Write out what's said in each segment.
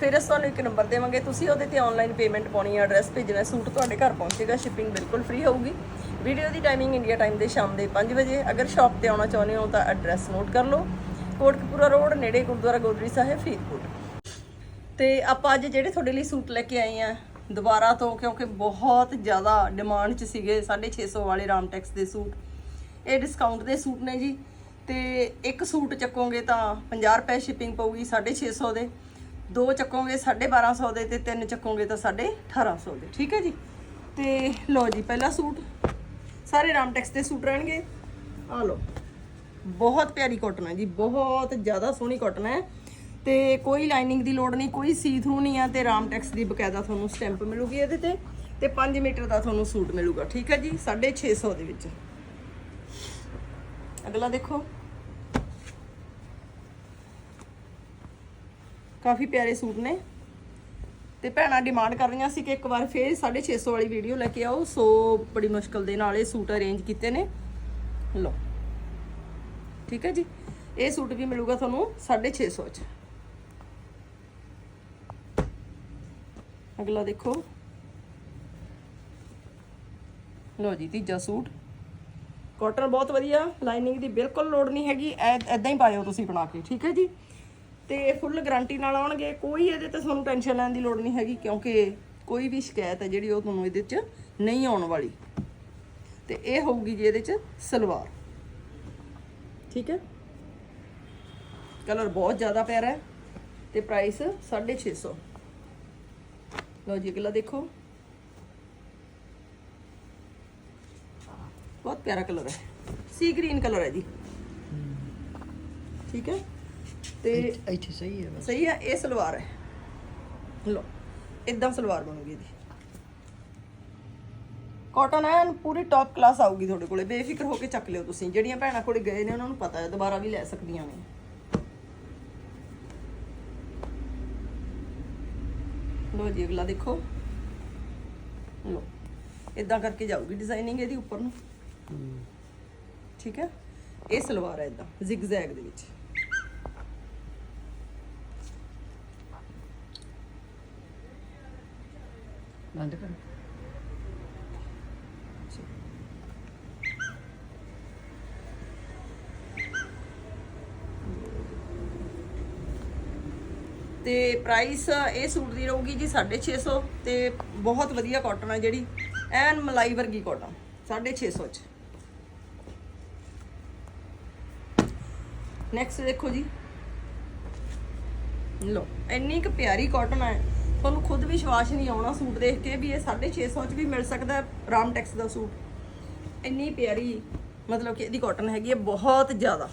ਫਿਰ ਅਸੀਂ ਤੁਹਾਨੂੰ ਇੱਕ ਨੰਬਰ ਦੇਵਾਂਗੇ। ਤੁਸੀਂ ਉਹਦੇ ਤੇ ਆਨਲਾਈਨ ਪੇਮੈਂਟ ਪਾਉਣੀ ਹੈ ਐਡਰੈਸ ਭੇਜਣਾ, ਸੂਟ ਤੁਹਾਡੇ ਘਰ ਪਹੁੰਚੇਗਾ ਸ਼ਿਪਿੰਗ ਬਿਲਕੁਲ ਫ੍ਰੀ ਹੋਊਗੀ। ਵੀਡੀਓ ਦੀ ਟਾਈਮਿੰਗ ਇੰਡੀਆ ਟਾਈਮ ਦੇ ਸ਼ਾਮ ਦੇ 5 ਵਜੇ। ਅਗਰ ਸ਼ਾਪ ਤੇ ਆਉਣਾ ਚਾਹੁੰਦੇ ਹੋ ਤਾਂ ਐਡਰੈਸ ਨੋਟ ਕਰ ਲਓ। ਕੋਟਕਪੂਰਾ ਰੋਡ ਨੇੜੇ ਗੁਰਦੁਆਰਾ ਗੋਦਰੀ ਸਾਹਿਬ, ਫਰੀਦਕੋਟ। ਤੇ ਆਪਾਂ ਅੱਜ ਜਿਹੜੇ ਤੁਹਾਡੇ ਲਈ ਸੂਟ ਲੈ ਕੇ ਆਏ ਆ, ਦੁਬਾਰਾ ਤੋਂ, ਕਿਉਂਕਿ ਬਹੁਤ ਜ਼ਿਆਦਾ ਡਿਮਾਂਡ 'ਚ ਸੀਗੇ 650 ਵਾਲੇ ਰਾਮਟੈਕਸ ਦੇ ਸੂਟ। ਇਹ ਡਿਸਕਾਊਂਟ ਦੇ ਸੂਟ ਨੇ ਜੀ। ਤੇ ਇੱਕ ਸੂਟ ਚੱਕੋਗੇ ਤਾਂ 50 ਰੁਪਏ ਸ਼ਿਪਿੰਗ ਪਊਗੀ 650 ਦੇ। ਦੋ ਚੱਕੋਗੇ 1250 ਦੇ ਤੇ ਤਿੰਨ ਚੱਕੋਗੇ ਤਾਂ 1850 ਦੇ, ਠੀਕ ਹੈ ਜੀ? ਤੇ ਲਓ ਜੀ, ਪਹਿਲਾ ਸੂਟ। ਸਾਰੇ ਰਾਮਟੈਕਸ ਦੇ ਸੂਟ ਰਹਿਣਗੇ। ਆ ਲਓ, ਬਹੁਤ ਪਿਆਰੀ ਕਾਟਨ ਹੈ ਜੀ, ਬਹੁਤ ਜ਼ਿਆਦਾ ਸੋਹਣੀ ਕਾਟਨ ਹੈ। ਤੇ ਕੋਈ ਲਾਈਨਿੰਗ ਦੀ ਲੋੜ ਨਹੀਂ, ਕੋਈ ਸੀ ਥਰੂ ਨਹੀਂ ਆ ਤੇ ਰਾਮਟੈਕਸ ਦੀ ਬਕਾਇਦਾ ਤੁਹਾਨੂੰ ਸਟੈਂਪ ਮਿਲੂਗੀ ਇਹਦੇ ਤੇ ਤੇ 5 ਮੀਟਰ ਦਾ ਤੁਹਾਨੂੰ ਸੂਟ ਮਿਲੂਗਾ, ਠੀਕ ਹੈ ਜੀ? 650 ਦੇ ਵਿੱਚ। ਅਗਲਾ ਦੇਖੋ। ਕਾਫੀ ਪਿਆਰੇ ਸੂਟ ਨੇ। ਤੇ ਭੈਣਾਂ ਡਿਮਾਂਡ ਕਰ ਰਹੀਆਂ ਸੀ ਕਿ ਇੱਕ ਵਾਰ ਫੇਰ 650 ਵਾਲੀ ਵੀਡੀਓ ਲੈ ਕੇ ਆਓ। ਸੋ ਬੜੀ ਮੁਸ਼ਕਲ ਦੇ ਨਾਲ ਇਹ ਸੂਟ ਅਰੇਂਜ ਕੀਤੇ ਨੇ। ਲਓ। ਠੀਕ ਹੈ ਜੀ? ਇਹ ਸੂਟ ਵੀ ਮਿਲੂਗਾ ਤੁਹਾਨੂੰ 650 ਚ। ਅਗਲਾ ਦੇਖੋ। ਲਓ ਜੀ, ਤੀਜਾ ਸੂਟ। ਕਾਟਨ ਬਹੁਤ ਵਧੀਆ। ਲਾਈਨਿੰਗ ਦੀ ਬਿਲਕੁਲ ਲੋੜ ਨਹੀਂ ਹੈਗੀ। ਐਦਾਂ ਹੀ ਪਾਇਓ ਤੁਸੀਂ ਬਣਾ ਕੇ। ਠੀਕ ਹੈ ਜੀ? ਤੇ ਫੁੱਲ ਗਾਰੰਟੀ ਨਾਲ ਆਉਣਗੇ। ਕੋਈ ਇਹਦੇ ਤੇ ਤੁਹਾਨੂੰ ਟੈਨਸ਼ਨ ਲੈਣ ਦੀ ਲੋੜ ਨਹੀਂ ਹੈਗੀ, ਕਿਉਂਕਿ ਕੋਈ ਵੀ ਸ਼ਿਕਾਇਤ ਹੈ ਜਿਹੜੀ ਉਹ ਤੁਹਾਨੂੰ ਇਹਦੇ 'ਚ ਨਹੀਂ ਆਉਣ ਵਾਲੀ। ਤੇ ਇਹ ਹੋਊਗੀ ਜੀ ਇਹਦੇ 'ਚ ਸਲਵਾਰ। ਠੀਕ ਹੈ? ਕਲਰ ਬਹੁਤ ਜ਼ਿਆਦਾ ਪਿਆਰਾ ਹੈ ਤੇ ਪ੍ਰਾਈਸ 650 ਲਓ ਜੀ ਅਗਲਾ ਦੇਖੋ। ਬਹੁਤ ਪਿਆਰਾ ਕਲਰ ਹੈ। ਸੀ ਗ੍ਰੀਨ ਕਲਰ ਹੈ ਜੀ। ਠੀਕ ਹੈ? ਤੇ ਇੱਥੇ ਸਹੀ ਹੈ ਬਸ। ਸਹੀ ਹੈ ਇਹ ਸਲਵਾਰ ਹੈ। ਲਓ ਇਦਾਂ ਸਲਵਾਰ ਬਣੂਗੀ ਇਹਦੀ। ਕਾਟਨ ਐਨ ਪੂਰੀ ਟੌਪ ਕਲਾਸ ਆਊਗੀ ਤੁਹਾਡੇ ਕੋਲੇ। ਬੇਫਿਕਰ ਹੋ ਕੇ ਚੱਕ ਲਿਓ ਤੁਸੀਂ। ਜਿਹੜੀਆਂ ਭੈਣਾਂ ਕੋਲੇ ਗਏ ਨੇ ਉਹਨਾਂ ਨੂੰ ਪਤਾ ਹੈ ਦੁਬਾਰਾ ਵੀ ਲੈ ਸਕਦੀਆਂ ਨੇ। ਲੋ ਜੀ ਅਗਲਾ ਦੇਖੋ। ਲੋ ਇਦਾਂ ਕਰਕੇ ਜਾਊਗੀ ਡਿਜ਼ਾਈਨਿੰਗ ਇਹਦੀ ਉੱਪਰ ਨੂੰ। ਠੀਕ ਹੈ? ਇਹ ਸਲਵਾਰ ਹੈ ਇਦਾਂ ਜ਼ਿਗਜ਼ੈਗ ਦੇ ਵਿੱਚ। ਬੰਦ ਕਰ। ਤੇ ਪ੍ਰਾਈਸ ਇਹ ਸੂਟ ਦੀ ਰਹੂਗੀ ਜੀ 650 ਤੇ ਬਹੁਤ ਵਧੀਆ ਕਾਟਨ ਆ ਜਿਹੜੀ, ਐਨ ਮਲਾਈ ਵਰਗੀ ਕਾਟਨ 650 ਚ। ਨੈਕਸਟ ਦੇਖੋ ਜੀ। ਲੋ ਇੰਨੀ ਕੁ ਪਿਆਰੀ ਕਾਟਨ ਹੈ ਤੁਹਾਨੂੰ ਖੁਦ ਵਿਸ਼ਵਾਸ ਨਹੀਂ ਆਉਣਾ ਸੂਟ ਦੇਖ ਕੇ ਵੀ ਇਹ 650 ਚ ਵੀ ਮਿਲ ਸਕਦਾ ਹੈ ਰਾਮਟੈਕਸ ਦਾ ਸੂਟ। ਇੰਨੀ ਪਿਆਰੀ ਮਤਲਬ ਕਿ ਇਹਦੀ ਕਾਟਨ ਹੈਗੀ ਹੈ ਬਹੁਤ ਜ਼ਿਆਦਾ।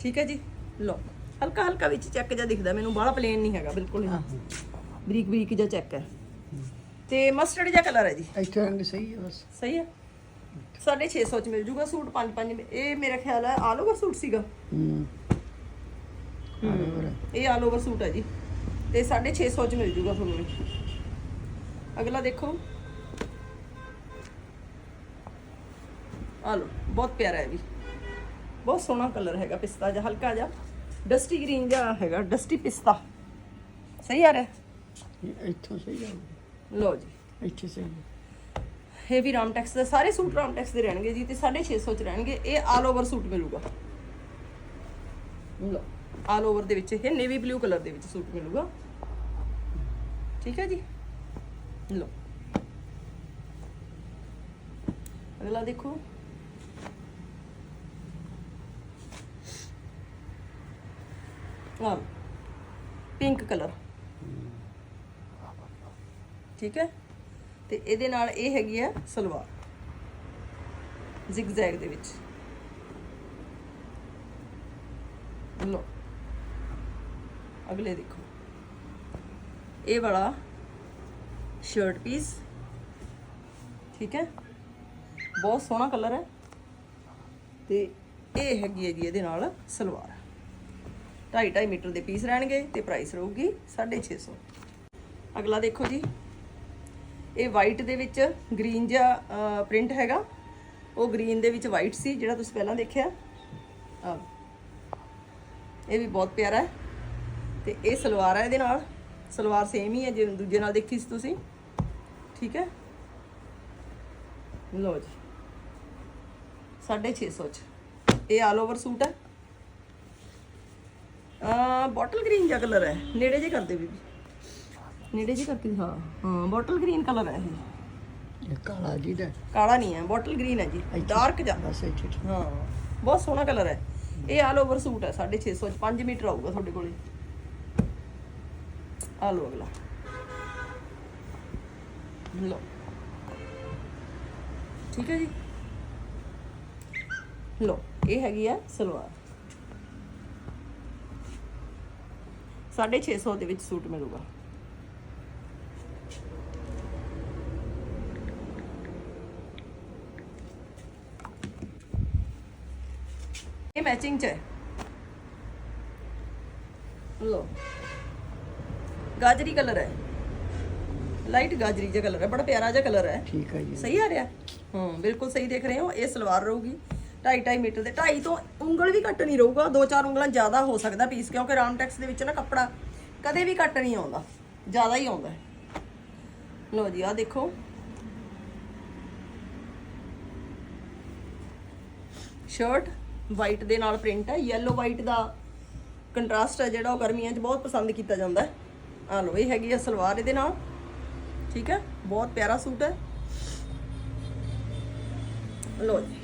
ਠੀਕ ਹੈ ਜੀ? ਲੋ ਹਲਕਾ ਹਲਕਾ ਵਿੱਚ ਚੈੱਕ ਜਿਹਾ ਦਿਖਦਾ ਮੈਨੂੰ ਬਾਹਲਾ ਪਲੇਨ ਨਹੀਂ ਹੈਗਾ ਬਿਲਕੁਲ ਹੀ। ਬਰੀਕ ਬਰੀਕ ਜਿਹਾ ਚੈੱਕ ਹੈ। ਤੇ ਮਸਟਰਡ ਜਿਹਾ ਕਲਰ ਹੈ ਜੀ। ਇੱਥੇ ਰੰਗ ਸਹੀ ਹੈ ਬਸ। ਸਹੀ ਹੈ? 650 ਚ ਮਿਲ ਜੂਗਾ ਸੂਟ 5 5 ਇਹ ਮੇਰਾ ਖਿਆਲ ਹੈ ਆਲ ਓਵਰ ਸੂਟ ਸੀਗਾ। ਹੂੰ। ਇਹ ਆਲ ਓਵਰ ਸੂਟ ਹੈ ਜੀ। ਤੇ 650 ਚ ਮਿਲ ਜੂਗਾ ਤੁਹਾਨੂੰ ਇਹ। ਅਗਲਾ ਦੇਖੋ। ਆ ਲੋ ਬਹੁਤ ਪਿਆਰਾ ਹੈ ਵੀ। ਬਹੁਤ ਸੋਹਣਾ ਕਲਰ ਹੈਗਾ ਪਿਸਤਾ ਜਿਹਾ ਹਲਕਾ ਜਿਹਾ। ਡਸਟੀ ਗ੍ਰੀਨ ਜਿਹਾ ਹੈਗਾ ਡਸਟੀ ਪਿਸਤਾ। ਸਹੀ ਆ ਰਿਹਾ? ਇੱਥੋਂ ਸਹੀ ਹੈ ਲੋ ਜੀ। ਇੱਥੇ ਸਹੀ ਹੈ ਇਹ ਵੀ ਰਾਮਟੈਕਸ ਦੇ ਸਾਰੇ ਸੂਟ ਰਾਮਟੈਕਸ ਦੇ ਰਹਿਣਗੇ ਜੀ ਤੇ 650 ਚ ਰਹਿਣਗੇ। ਇਹ ਆਲ ਓਵਰ ਸੂਟ ਮਿਲੂਗਾ। ਲੋ ਆਲ ਓਵਰ ਦੇ ਵਿੱਚ ਇਹ ਨੇਵੀ ਬਲੂ ਕਲਰ ਦੇ ਵਿੱਚ ਸੂਟ ਮਿਲੂਗਾ। ਠੀਕ ਹੈ ਜੀ? ਲੋ ਅਗਲਾ ਦੇਖੋ। ਆ ਪਿੰਕ ਕਲਰ ਠੀਕ ਹੈ? ਤੇ ਇਹਦੇ ਨਾਲ ਇਹ ਹੈਗੀ ਆ ਸਲਵਾਰ। ਜ਼ਿਗਜ਼ੈਗ ਦੇ ਵਿੱਚ। ਲੋ ਅਗਲੇ ਦੇਖੋ। ਇਹ ਵਾਲਾ ਸ਼ਰਟ ਪੀਸ ਠੀਕ ਹੈ? ਬਹੁਤ ਸੋਹਣਾ ਕਲਰ ਹੈ। ਤੇ ਇਹ ਹੈਗੀ ਹੈ ਜੀ ਇਹਦੇ ਨਾਲ ਸਲਵਾਰ। 2.5 2.5 ਮੀਟਰ ਦੇ ਪੀਸ ਰਹਿਣਗੇ ਤੇ ਪ੍ਰਾਈਸ ਰਹੂਗੀ 650 ਅਗਲਾ ਦੇਖੋ ਜੀ। ਇਹ ਵਾਈਟ ਦੇ ਵਿੱਚ ਗ੍ਰੀਨ ਜਿਹਾ ਪ੍ਰਿੰਟ ਹੈਗਾ। ਉਹ ਗ੍ਰੀਨ ਦੇ ਵਿੱਚ ਵਾਈਟ ਸੀ, ਜਿਹੜਾ ਤੁਸੀਂ ਪਹਿਲਾਂ ਦੇਖਿਆ। ਆਹ। ਇਹ ਵੀ ਬਹੁਤ ਪਿਆਰਾ ਹੈ। ਤੇ ਇਹ ਸਲਵਾਰ ਹੈ ਇਹਦੇ ਨਾਲ। ਸਲਵਾਰ ਸੇਮ ਹੀ ਹੈ ਜਿਵੇਂ ਦੂਜੇ ਨਾਲ ਦੇਖੀ ਸੀ ਤੁਸੀਂ। ਠੀਕ ਹੈ? ਲਓ ਜੀ। 650 ਚ। ਇਹ ਆਲ ਓਵਰ ਸੂਟ ਹੈ। ਆ ਬੋਟਲ ਗ੍ਰੀਨ ਜਿਹਾ ਕਲਰ ਹੈ। ਨੇੜੇ ਜੇ ਕਰਦੇ ਬੀਬੀ। ਨੇੜੇ ਜੇ ਕਰਕੇ ਹਾਂ ਹਾਂ ਬੋਟਲ ਗ੍ਰੀਨ ਕਲਰ ਹੈ ਇਹ। ਕਾਲਾ ਜੀ ਦਾ ਕਾਲਾ ਨਹੀਂ ਹੈ ਬੋਟਲ ਗ੍ਰੀਨ ਹੈ ਜੀ। ਡਾਰਕ ਜਿਹਾ। ਬਸ ਇੱਥੇ ਠੀਕ। ਹਾਂ ਬਹੁਤ ਸੋਹਣਾ ਕਲਰ ਹੈ। ਇਹ ਆਲ ਓਵਰ ਸੂਟ ਹੈ 650 ਚ। 5 ਮੀਟਰ ਆਊਗਾ ਤੁਹਾਡੇ ਕੋਲੇ। ਆ ਲਓ ਅਗਲਾ ਲਓ ਠੀਕ ਹੈ ਜੀ ਲਓ ਇਹ ਹੈਗੀ ਆ ਸਲਵਾਰ। 650 ਦੇ ਵਿੱਚ ਸੂਟ ਮਿਲੂਗਾ। ਇਹ ਮੈਚਿੰਗ ਚ ਹੈ। ਲੋ ਗਾਜਰੀ ਕਲਰ ਹੈ। ਲਾਈਟ ਗਾਜਰੀ ਜਿਹਾ ਕਲਰ ਹੈ ਬੜਾ ਪਿਆਰਾ ਜਿਹਾ ਕਲਰ ਹੈ। ਠੀਕ ਹੈ ਜੀ। ਸਹੀ ਆ ਰਿਹਾ? ਹਾਂ ਬਿਲਕੁਲ ਸਹੀ ਦੇਖ ਰਹੇ ਹੋ ਇਹ ਸਲਵਾਰ ਰਹੂਗੀ। 2.5 2.5 ਮੀਟਰ ਦੇ 2.5 ਤੋਂ ਉਂਗਲ ਵੀ ਘੱਟ ਨਹੀਂ ਰਹੂਗਾ ਦੋ ਚਾਰ ਉਂਗਲਾਂ ਜ਼ਿਆਦਾ ਹੋ ਸਕਦਾ ਪੀਸ ਕਿਉਂਕਿ ਰਾਮਟੈਕਸ ਦੇ ਵਿੱਚ ਨਾ ਕੱਪੜਾ ਕਦੇ ਵੀ ਘੱਟ ਨਹੀਂ ਆਉਂਦਾ ਜ਼ਿਆਦਾ ਹੀ ਆਉਂਦਾ। ਲਓ ਜੀ ਆ ਦੇਖੋ। ਸ਼ਰਟ ਵਾਈਟ ਦੇ ਨਾਲ ਪ੍ਰਿੰਟ ਹੈ yellow ਵਾਈਟ ਦਾ ਕੰਟਰਾਸਟ ਹੈ ਜਿਹੜਾ ਉਹ ਗਰਮੀਆਂ 'ਚ ਬਹੁਤ ਪਸੰਦ ਕੀਤਾ ਜਾਂਦਾ ਹੈ। ਆ ਲਓ, ਇਹ ਹੈਗੀ ਆ ਸਲਵਾਰ ਇਹਦੇ ਨਾਲ। ਠੀਕ ਹੈ? ਬਹੁਤ ਪਿਆਰਾ ਸੂਟ ਹੈ। ਲਓ ਜੀ।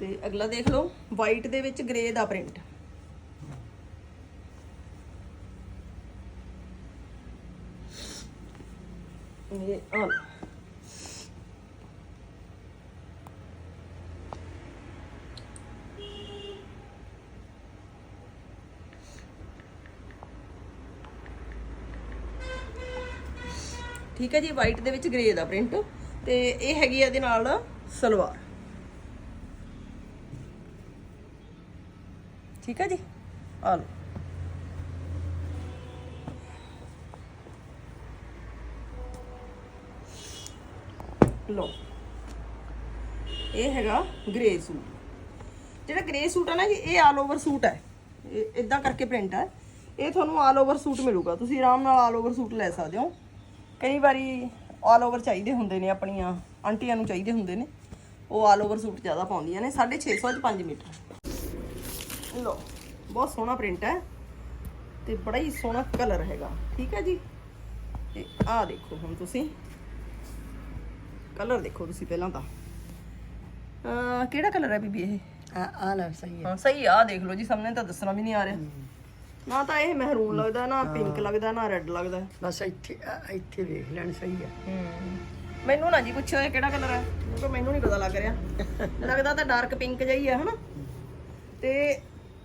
ਤੇ ਅਗਲਾ ਦੇਖ ਲਓ ਵਾਈਟ ਦੇ ਵਿੱਚ ਗ੍ਰੇ ਦਾ ਪ੍ਰਿੰਟ ਇਹ ਆ ਲਓ। ਠੀਕ ਹੈ ਜੀ ਵਾਈਟ ਦੇ ਵਿੱਚ ਗ੍ਰੇ ਦਾ ਪ੍ਰਿੰਟ ਤੇ ਇਹ ਹੈਗੀ ਆ ਇਹਦੇ ਨਾਲ ਸਲਵਾਰ। ਠੀਕ ਹੈ ਜੀ, ਆ ਲਓ। ਲਓ। ਇਹ ਹੈਗਾ ਗ੍ਰੇ ਸੂਟ। ਜਿਹੜਾ ਗ੍ਰੇ ਸੂਟ ਹੈ ਨਾ ਜੀ, ਇਹ ਆਲ ਓਵਰ ਸੂਟ ਹੈ। ਇਹ ਇਦਾਂ ਕਰਕੇ ਪ੍ਰਿੰਟ ਹੈ। ਇਹ ਤੁਹਾਨੂੰ ਆਲ ਓਵਰ ਸੂਟ ਮਿਲੂਗਾ। ਤੁਸੀਂ ਆਰਾਮ ਨਾਲ ਆਲ ਓਵਰ ਸੂਟ ਲੈ ਸਕਦੇ ਹੋ। ਕਈ ਵਾਰੀ ਆਲ ਓਵਰ ਚਾਹੀਦੇ ਹੁੰਦੇ ਨੇ ਆਪਣੀਆਂ ਆਂਟੀਆਂ ਨੂੰ ਚਾਹੀਦੇ ਹੁੰਦੇ ਨੇ। ਉਹ ਆਲ ਓਵਰ ਸੂਟ ਜ਼ਿਆਦਾ ਪਾਉਂਦੀਆਂ ਨੇ 650 ਚ 5 ਮੀਟਰ। ਲੋ ਬਹੁਤ ਸੋਹਣਾ ਪ੍ਰਿੰਟ ਹੈ ਤੇ ਬੜਾ ਹੀ ਸੋਹਣਾ ਕਲਰ ਹੈਗਾ ਠੀਕ ਹੈ ਜੀ? ਤੇ ਆਹ ਦੇਖੋ ਹੁਣ ਤੁਸੀਂ। ਕਲਰ ਦੇਖੋ ਤੁਸੀਂ ਪਹਿਲਾਂ ਤਾਂ। ਕਿਹੜਾ ਕਲਰ ਹੈ ਬੀਬੀ ਇਹ? ਆ ਆ ਲੈ ਸਹੀ ਹੈ। ਹਾਂ ਸਹੀ ਆ ਦੇਖ ਲਓ ਜੀ ਸਾਹਮਣੇ ਤਾਂ ਦੱਸਣਾ ਵੀ ਨਹੀਂ ਆ ਰਿਹਾ। ਨਾ ਤਾਂ ਇਹ ਮਹਿਰੂਨ ਲੱਗਦਾ ਨਾ ਪਿੰਕ ਲੱਗਦਾ ਨਾ ਰੈੱਡ ਲੱਗਦਾ। ਬਸ ਇੱਥੇ ਆ- ਇੱਥੇ ਵੇਖ ਲੈਣ ਸਹੀ ਹੈ। ਮੈਨੂੰ ਨਾ ਜੀ ਪੁੱਛਿਓ ਇਹ ਕਿਹੜਾ ਕਲਰ ਹੈ ਕਿਉਂਕਿ ਮੈਨੂੰ ਨਹੀਂ ਪਤਾ ਲੱਗ ਰਿਹਾ। ਲੱਗਦਾ ਤਾਂ ਡਾਰਕ ਪਿੰਕ ਜਿਹਾ ਹੀ ਹੈ ਹਨਾ? ਤੇ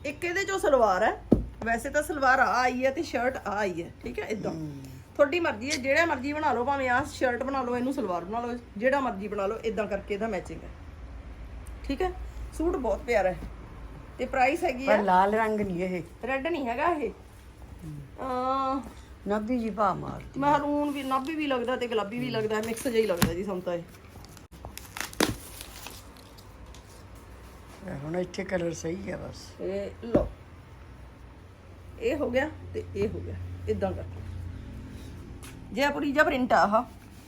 ਇੱਕ ਇਹਦੇ ਚੋਂ ਸਲਵਾਰ ਹੈ ਵੈਸੇ ਤਾਂ ਸਲਵਾਰ ਆ ਆਈ ਹੈ ਤੇ ਸ਼ਰਟ ਆ ਆਈ ਹੈ ਠੀਕ ਹੈ। ਇਦਾਂ ਤੁਹਾਡੀ ਮਰਜ਼ੀ ਹੈ ਜਿਹੜਾ ਮਰਜ਼ੀ ਬਣਾ ਲਓ ਭਾਵੇਂ ਆਹ ਸ਼ਰਟ ਬਣਾ ਲਓ ਇਹਨੂੰ ਸਲਵਾਰ ਬਣਾ ਲਓ ਜਿਹੜਾ ਮਰਜ਼ੀ ਬਣਾ ਲਓ ਇਦਾਂ ਕਰਕੇ ਇਹਦਾ ਮੈਚਿੰਗ ਹੈ ਠੀਕ ਹੈ ਸੂਟ ਬਹੁਤ ਪਿਆਰਾ ਹੈ। ਤੇ ਪ੍ਰਾਈਸ ਹੈਗੀ ਪਰ ਲਾਲ ਰੰਗ ਨਹੀਂ ਇਹ। ਰੈੱਡ ਨਹੀਂ ਹੈਗਾ ਇਹ। ਅ ਨੱਬੀ ਜੀ ਭਾ ਮਾਰ ਮਹਿਰੂਨ ਵੀ ਨਾਭੀ ਵੀ ਲੱਗਦਾ ਤੇ ਗੁਲਾਬੀ ਵੀ ਲੱਗਦਾ ਮਿਕਸ ਜਿਹਾ ਹੀ ਲੱਗਦਾ ਜੀ ਸਾਨੂੰ ਤਾਂ ਇਹ। ਹੁਣ ਇੱਥੇ ਕਲਰ ਸਹੀ ਹੈ ਬਸ। ਇਹ ਲਓ। ਇਹ ਹੋ ਗਿਆ ਤੇ ਇਹ ਹੋ ਗਿਆ। ਇਦਾਂ ਕਰਕੇ। ਜੈਪੁਰੀ ਜਿਹਾ ਪ੍ਰਿੰਟ ਆ ਆਹ।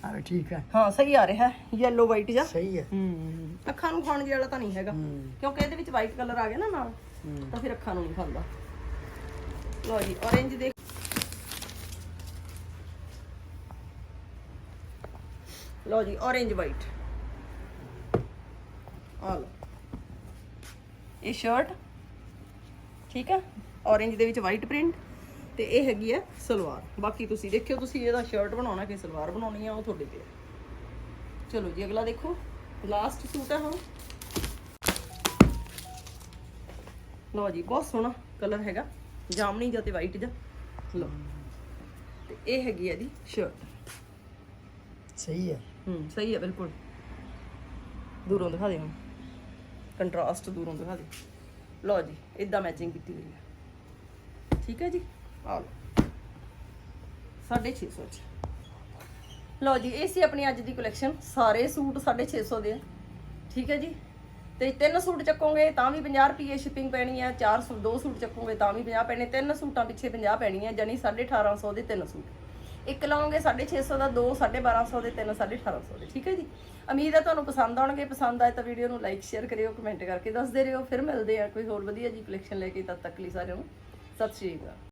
ਆ ਵੀ ਠੀਕ ਹੈ। ਹਾਂ ਸਹੀ ਆ ਰਿਹਾ ਹੈ ਯੈਲੋ ਵਾਈਟ ਜਿਹਾ। ਸਹੀ ਹੈ। ਹੂੰ ਅੱਖਾਂ ਨੂੰ ਖਾਣ ਵਾਲਾ ਤਾਂ ਨਹੀਂ ਹੈਗਾ। ਹੂੰ। ਕਿਉਂਕਿ ਇਹਦੇ ਵਿੱਚ ਵਾਈਟ ਕਲਰ ਆ ਗਿਆ ਨਾ ਨਾਲ ਹੂੰ। ਤਾਂ ਫਿਰ ਅੱਖਾਂ ਨੂੰ ਨਹੀਂ ਖਾਂਦਾ। ਲਓ ਜੀ orange ਦੇਖ ਲਓ ਜੀ orange ਵਾਈਟ ਆ ਲਓ। ਇਹ ਸ਼ਰਟ ਠੀਕ ਆ orange ਦੇ ਵਿੱਚ ਵਾਈਟ ਪ੍ਰਿੰਟ ਤੇ ਇਹ ਹੈਗੀ ਆ ਸਲਵਾਰ। ਬਾਕੀ ਤੁਸੀਂ ਦੇਖਿਓ ਤੁਸੀਂ ਇਹਦਾ ਸ਼ਰਟ ਬਣਾਉਣਾ ਕਿ ਸਲਵਾਰ ਬਣਾਉਣੀ ਆ ਉਹ ਤੁਹਾਡੇ ਤੇ ਚਲੋ ਜੀ ਅਗਲਾ ਦੇਖੋ। ਲਾਸਟ ਸੂਟ ਹੈ ਹੁਣ। ਲਓ ਜੀ ਬਹੁਤ ਸੋਹਣਾ ਕਲਰ ਹੈਗਾ। ਜਾਮਣੀ ਜਿਹਾ ਤੇ ਵਾਈਟ ਜਿਹਾ। ਲਓ। ਤੇ ਇਹ ਹੈਗੀ ਆ ਦੀ ਸ਼ਰਟ ਸਹੀ ਹੈ ਹੂੰ ਸਹੀ ਹੈ ਬਿਲਕੁਲ। ਦੂਰੋਂ ਦਿਖਾ ਦੇ ਹੁਣ। ਕੰਟਰਾਸਟ ਦੂਰੋਂ ਦਿਖਾ ਦੇ। ਲਓ ਜੀ ਇਦਾਂ ਮੈਚਿੰਗ ਕੀਤੀ ਹੋਈ ਹੈ ਠੀਕ ਹੈ ਜੀ? ਆ ਲਓ। 650 ਚ। ਲਓ ਜੀ, ਇਹ ਸੀ ਆਪਣੀ ਅੱਜ ਦੀ ਕਲੈਕਸ਼ਨ ਸਾਰੇ ਸੂਟ 650 ਦੇ ਆ। ਠੀਕ ਹੈ ਜੀ? ਤੇ ਤਿੰਨ ਸੂਟ ਚੱਕੋਗੇ ਤਾਂ ਵੀ 50 ਰੁਪਏ ਸ਼ਿਪਿੰਗ ਪੈਣੀ ਹੈ ਚਾਰ ਸੂ, ਦੋ ਸੂਟ ਚੱਕੋਗੇ ਤਾਂ ਵੀ 50 ਪੈਣੇ। ਤਿੰਨ ਸੂਟਾਂ ਪਿੱਛੇ 50 ਪੈਣੀ ਹੈ ਜਾਨੀ 1850 ਦੇ ਤਿੰਨ ਸੂਟ। ਇੱਕ ਲਾਓਗੇ 650 ਦਾ, ਦੋ 1250 ਦੇ, ਤਿੰਨ 1850 ਦੇ। ਠੀਕ ਹੈ ਜੀ? ਉਮੀਦ ਹੈ ਤੁਹਾਨੂੰ ਪਸੰਦ ਆਉਣਗੇ। ਪਸੰਦ ਆਏ ਤਾਂ ਵੀਡੀਓ ਨੂੰ ਲਾਈਕ ਸ਼ੇਅਰ ਕਰਿਓ ਕਮੈਂਟ ਕਰਕੇ ਦੱਸਦੇ ਰਹੋ। ਫਿਰ ਮਿਲਦੇ ਆ ਕੋਈ ਹੋਰ ਵਧੀਆ ਜੀ ਕਲੈਕਸ਼ਨ ਲੈ ਕੇ। ਤਦ ਤੱਕ ਲਈ ਸਾਰਿਆਂ ਨੂੰ ਸਤਿ ਸ਼੍ਰੀ ਅਕਾਲ।